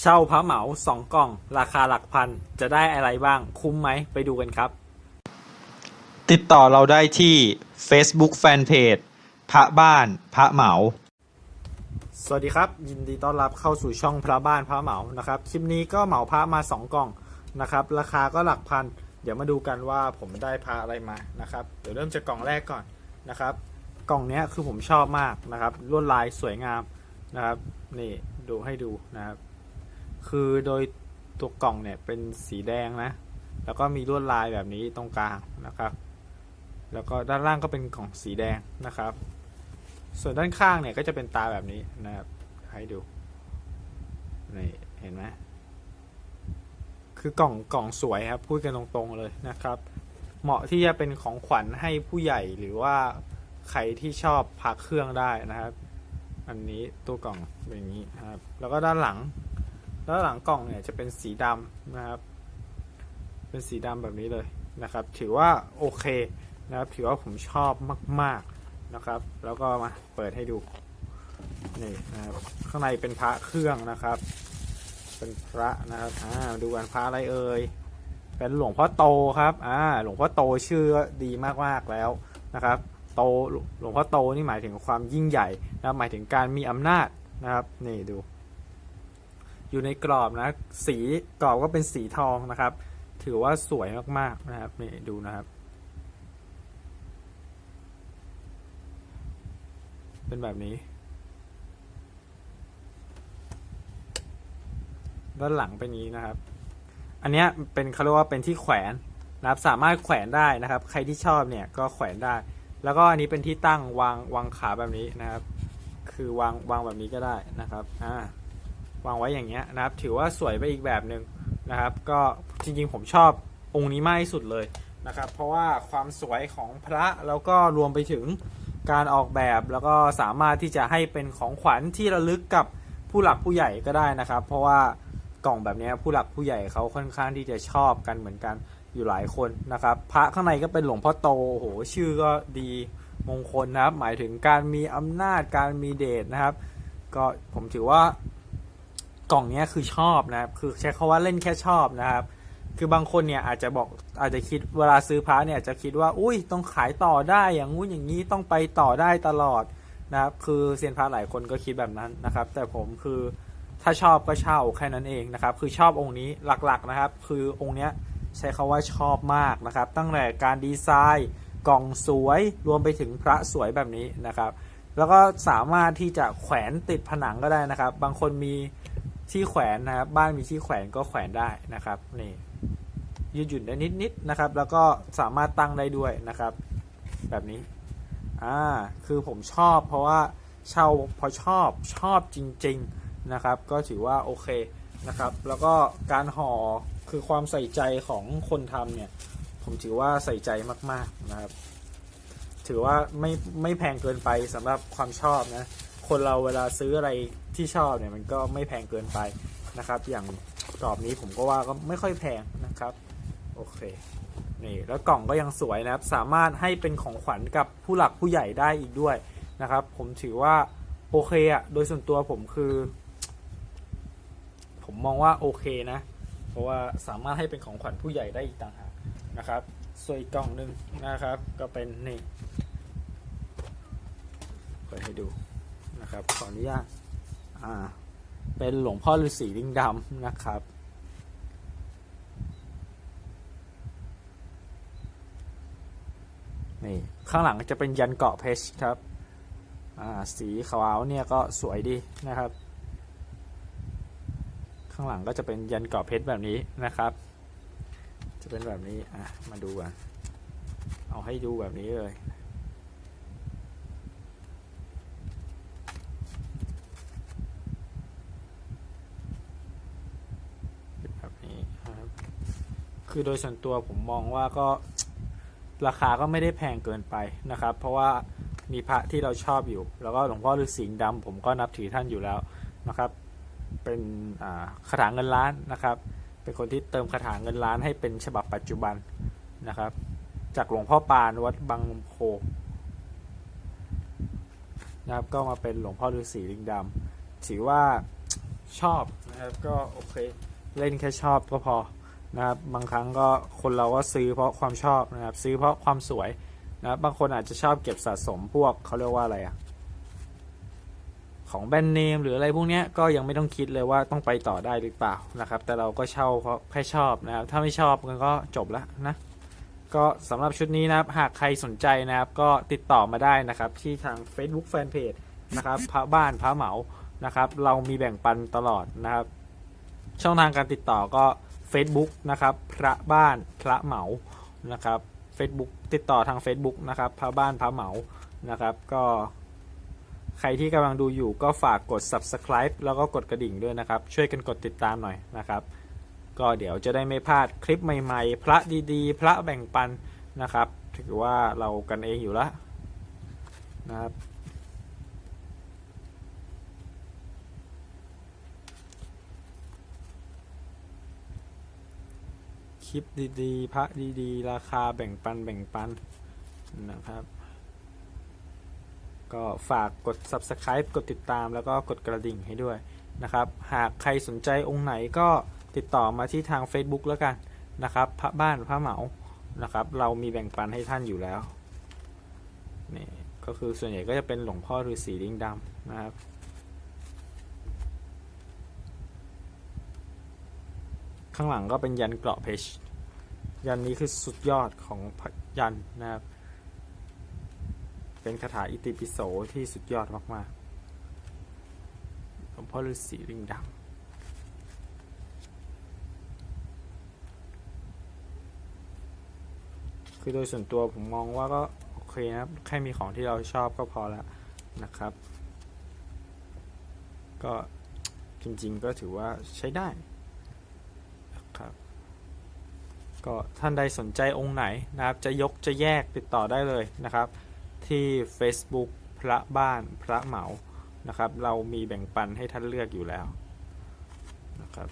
เช่าพระเหมาสองกล่อง ราคาหลักพัน จะได้อะไรบ้าง คุ้มไหมไปดูกันครับ ติดต่อเราได้ที่ Facebook Fanpage พระบ้านพระเหมา สวัสดีครับ ยินดีต้อนรับเข้าสู่ช่องพระบ้านพระเหมานะครับ คลิปนี้ก็เหมาพระมา2กล่องนะครับ ราคาก็หลักพัน เดี๋ยวมาดูกันว่าผมได้พระอะไรมานะครับ เดี๋ยวเริ่มจากกล่องแรกก่อนนะครับ กล่องเนี้ยคือผมชอบมากนะครับ ลวดลายสวยงามนะครับ นี่ดูให้ดูนะครับ คือโดยตัวกล่องเนี่ยเป็นสีแดงนะ แล้วก็มีลวดลายแบบนี้ตรงกลางนะครับ แล้วก็ด้านล่างก็เป็นกล่องสีแดงนะครับ ส่วนด้านข้างเนี่ยก็จะเป็นตาแบบนี้นะครับ ให้ดู นี่ เห็นไหมคือกล่องกล่องสวยครับ พูดกันตรงๆเลยนะครับ เหมาะที่จะเป็นของขวัญให้ผู้ใหญ่หรือว่าใครที่ชอบพักเครื่องได้นะครับ อันนี้ตัวกล่องเป็นอย่างนี้นครับ แล้วก็ด้านหลัง ด้านหลังกล่องเนี่ยจะเป็นสีดำนะครับ เป็นสีดำแบบนี้เลยนะครับ ถือว่าโอเคนะครับ ถือว่าผมชอบมาก ๆนะครับ แล้วก็มาเปิดให้ดูนี่นะครับข้างในเป็นพระเครื่องนะครับ เป็นพระนะครับอ่าดูกันพระอะไรเอ่ยเป็นหลวงพ่อโตครับอ่าหลวงพ่อโตชื่อดีมากๆแล้วนะครับ โตหลวงพ่อโตนี่หมายถึงความยิ่งใหญ่นะครับหมายถึงการมีอำนาจนะครับ นี่ดู อยู่ในกรอบนะ สีกรอบก็เป็นสีทองนะครับ ถือว่าสวยมากๆนะครับนี่ดูนะครับ เป็นแบบนี้ ด้านหลังเป็นนี้นะครับ อันนี้เป็นเขาเรียกว่าเป็นที่แขวนนะครับสามารถแขวนได้นะครับ ใครที่ชอบเนี่ยก็แขวนได้ แล้วก็อันนี้เป็นที่ตั้งวางวางขาแบบนี้นะครับ คือวางวางแบบนี้ก็ได้นะครับอ่า วางไว้อย่างเงี้ยนะครับ ถือว่าสวยไปอีกแบบหนึ่งนะครับ ก็จริงๆผมชอบองค์นี้มากที่สุดเลยนะครับ เพราะว่าความสวยของพระแล้วก็รวมไปถึงการออกแบบแล้วก็สามารถที่จะให้เป็นของขวัญที่ระลึกกับผู้หลักผู้ใหญ่ก็ได้นะครับ เพราะว่ากล่องแบบเนี้ยผู้หลักผู้ใหญ่เขาค่อนข้างที่จะชอบกันเหมือนกันอยู่หลายคนนะครับ พระข้างในก็เป็นหลวงพ่อโตโอ้โหชื่อก็ดีมงคลนะครับ หมายถึงการมีอำนาจการมีเดชนะครับ ก็ผมถือว่า กล่องเนี้ยคือชอบนะครับคือใช้คาว่าเล่นแค่ชอบนะครับ คือบางคนเนี่ยอาจจะบอกอาจจะคิดเวลาซื้อพระเนี่ยจะคิดว่าอุ้ยต้องขายต่อได้อย่างงู้นอย่างนี้ต้องไปต่อได้ตลอดนะครับคือเซียนพระหลายคนก็คิดแบบนั้นนะครับ แต่ผมคือถ้าชอบก็เช่าแค่นั้นเองนะครับ คือชอบองค์นี้หลักๆนะครับ คือองค์เนี้ยใช้คาว่าชอบมากนะครับ ตั้งแต่การดีไซน์กล่องสวยรวมไปถึงพระสวยแบบนี้นะครับ แล้วก็สามารถที่จะแขวนติดผนังก็ได้นะครับ บางคนมี ที่แขวนนะครับ บ้านมีที่แขวนก็แขวนได้นะครับนี่ยืดหยุ่นได้นิดๆนะครับ แล้วก็สามารถตั้งได้ด้วยนะครับ แบบนี้อ่าคือผมชอบเพราะว่าเช่าพอชอบชอบจริง ๆนะครับ ก็ถือว่าโอเคนะครับ แล้วก็การห่อคือความใส่ใจของคนทำเนี่ย ผมถือว่าใส่ใจมาก ๆนะครับ ถือว่าไม่ไม่แพงเกินไปสำหรับความชอบนะ คนเราเวลาซื้ออะไรที่ชอบเนี่ยมันก็ไม่แพงเกินไปนะครับ อย่างกรอบนี้ผมก็ว่าก็ไม่ค่อยแพงนะครับโอเคนี่แล้วกล่องก็ยังสวยนะครับ สามารถให้เป็นของขวัญกับผู้หลักผู้ใหญ่ได้อีกด้วยนะครับ ผมถือว่าโอเคอะโดยส่วนตัวผมคือ ผมมองว่าโอเคนะ เพราะว่าสามารถให้เป็นของขวัญผู้ใหญ่ได้อีกต่างหากนะครับส่วนอีกกล่องหนึ่งนะครับ ก็เป็นนี่เปิดให้ดู นะครับขออนุญาตอ่า เป็นหลวงพ่อฤาษีลิงดำนะครับ นี่ ข้างหลังจะเป็นยันเกาะเพชรครับ อ่า สีขาวเนี่ยก็สวยดีนะครับ ข้างหลังก็จะเป็นยันเกาะเพชรแบบนี้นะครับ จะเป็นแบบนี้ อะ มาดูกันเอาให้ดูแบบนี้เลย แบบนี้นะครับ คือโดยส่วนตัวผมมองว่าก็ราคาก็ไม่ได้แพงเกินไปนะครับ เพราะว่ามีพระที่เราชอบอยู่ แล้วก็หลวงพ่อฤาษีดำผมก็นับถือท่านอยู่แล้วนะครับ เป็นคาถาเงินล้านนะครับ เป็นคนที่เติมคาถาเงินล้านให้เป็นฉบับปัจจุบันนะครับ จากหลวงพ่อปานวัดบางลำโพนะครับก็มาเป็นหลวงพ่อฤาษีลิงดำถือว่าชอบนะครับก็โอเค เล่นแค่ชอบก็พอ นะครับบางครั้งก็คนเราก็ซื้อเพราะความชอบนะครับซื้อเพราะความสวยนะครับบางคนอาจจะชอบเก็บสะสมพวกเขาเรียกว่าอะไรอะของแบรนด์เนมหรืออะไรพวกนี้ก็ยังไม่ต้องคิดเลยว่าต้องไปต่อได้หรือเปล่านะครับ แต่เราก็เช่าเพราะแค่ชอบนะครับ ถ้าไม่ชอบมันก็จบแล้วนะก็สำหรับชุดนี้นะครับ หากใครสนใจนะครับ ก็ติดต่อมาได้นะครับ ที่ทาง Facebook Fanpage นะครับพระบ้านพระเหมานะครับ เรามีแบ่งปันตลอดนะครับ ช่องทางการติดต่อก็ Facebook นะครับ พระบ้านพระเหมานะครับ Facebook ติดต่อทาง Facebook นะครับ พระบ้านพระเหมานะครับ ก็ใครที่กำลังดูอยู่ก็ฝากกด subscribe แล้วก็กดกระดิ่งด้วยนะครับ ช่วยกันกดติดตามหน่อยนะครับ ก็เดี๋ยวจะได้ไม่พลาดคลิปใหม่ๆ พระดีๆ พระแบ่งปันนะครับ ถือว่าเรากันเองอยู่แล้วนะครับ คลิปดีๆ พระดีๆ ราคาแบ่งปันแบ่งปันนะครับ ก็ฝากกด subscribe กดติดตามแล้วก็กดกระดิ่งให้ด้วยนะครับ หากใครสนใจองค์ไหนก็ติดต่อมาที่ทาง Facebook แล้วกันนะครับ พระบ้านพระเหมานะครับ เรามีแบ่งปันให้ท่านอยู่แล้วนี่ก็คือส่วนใหญ่ก็จะเป็นหลวงพ่อฤาษีลิงดำนะครับ ข้างหลังก็เป็นยันเกราะเพชรยันนี้คือสุดยอดของยันนะครับ เป็นคาถาอิติปิโสที่สุดยอดมากๆหลวงพ่อฤาษีลิงดำคือโดยส่วนตัวผมมองว่าก็โอเคนะครับ แค่มีของที่เราชอบก็พอแล้วนะครับ ก็จริงๆก็ถือว่าใช้ได้ ครับ ก็ท่านใดสนใจองค์ไหนนะครับ จะยกจะแยกติดต่อได้เลยนะครับ ที่ Facebook พระบ้านพระเหมานะครับ เรามีแบ่งปันให้ท่านเลือกอยู่แล้วนะครับ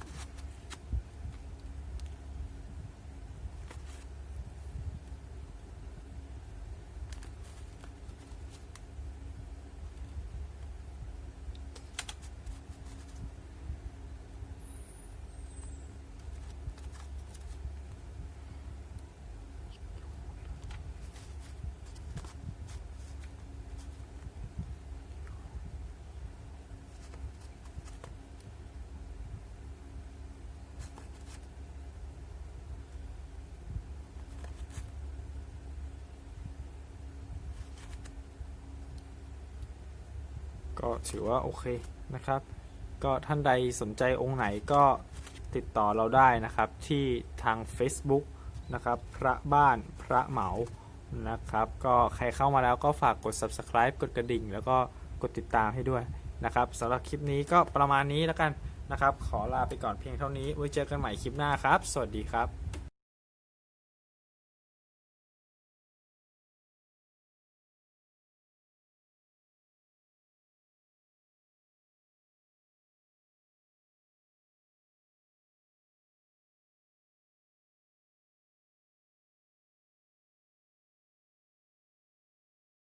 ก็ถือว่าโอเคนะครับ ก็ท่านใดสนใจองค์ไหนก็ติดต่อเราได้นะครับที่ทาง Facebook นะครับพระบ้านพระเหมานะครับ ก็ใครเข้ามาแล้วก็ฝากกด subscribe กดกระดิ่ง แล้วก็กดติดตามให้ด้วยนะครับสำหรับคลิปนี้ก็ประมาณนี้แล้วกันนะครับ ขอลาไปก่อนเพียงเท่านี้ไว้เจอกันใหม่คลิปหน้าครับ สวัสดีครับ